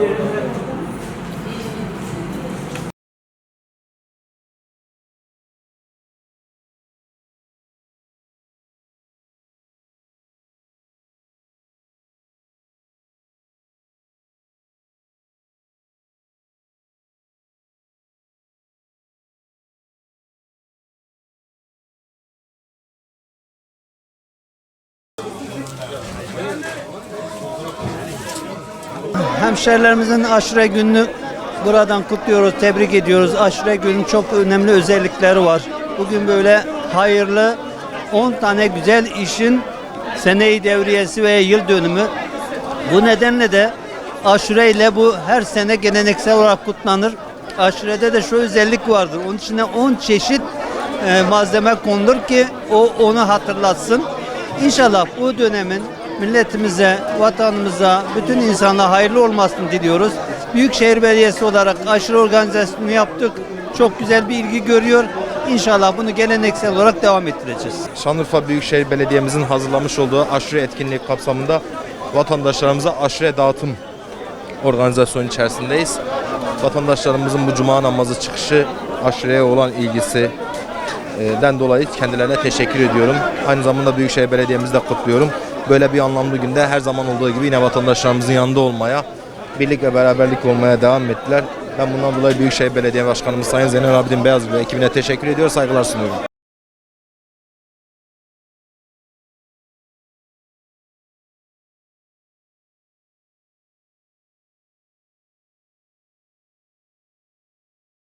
Yeah. Hemşehrilerimizin aşure gününü buradan kutluyoruz, tebrik ediyoruz. Aşure günün çok önemli özellikleri var. Bugün böyle hayırlı 10 tane güzel işin seneyi devriyesi ve yıl dönümü. Bu nedenle de aşure ile bu her sene geleneksel olarak kutlanır. Aşurede de şu özellik vardır. Onun içine 10 çeşit e, malzeme konulur ki o onu hatırlatsın. İnşallah bu dönemin milletimize, vatanımıza, bütün insana hayırlı olmasını diliyoruz. Büyükşehir Belediyesi olarak aşırı organizasyonu yaptık. Çok güzel bir ilgi görüyor. İnşallah bunu geleneksel olarak devam ettireceğiz. Şanlıurfa Büyükşehir Belediye'mizin hazırlamış olduğu aşure etkinliği kapsamında vatandaşlarımıza aşure dağıtım organizasyonu içerisindeyiz. Vatandaşlarımızın bu cuma namazı çıkışı aşureye olan ilgisi den dolayı kendilerine teşekkür ediyorum. Aynı zamanda Büyükşehir Belediye'mizi de kutluyorum. Böyle bir anlamlı günde her zaman olduğu gibi yine vatandaşlarımızın yanında olmaya, birlik ve beraberlik olmaya devam ettiler. Ben bundan dolayı Büyükşehir Belediye Başkanımız Sayın Zeynep Abidin Beyaz ve ekibine teşekkür ediyor, saygılar sunuyorum.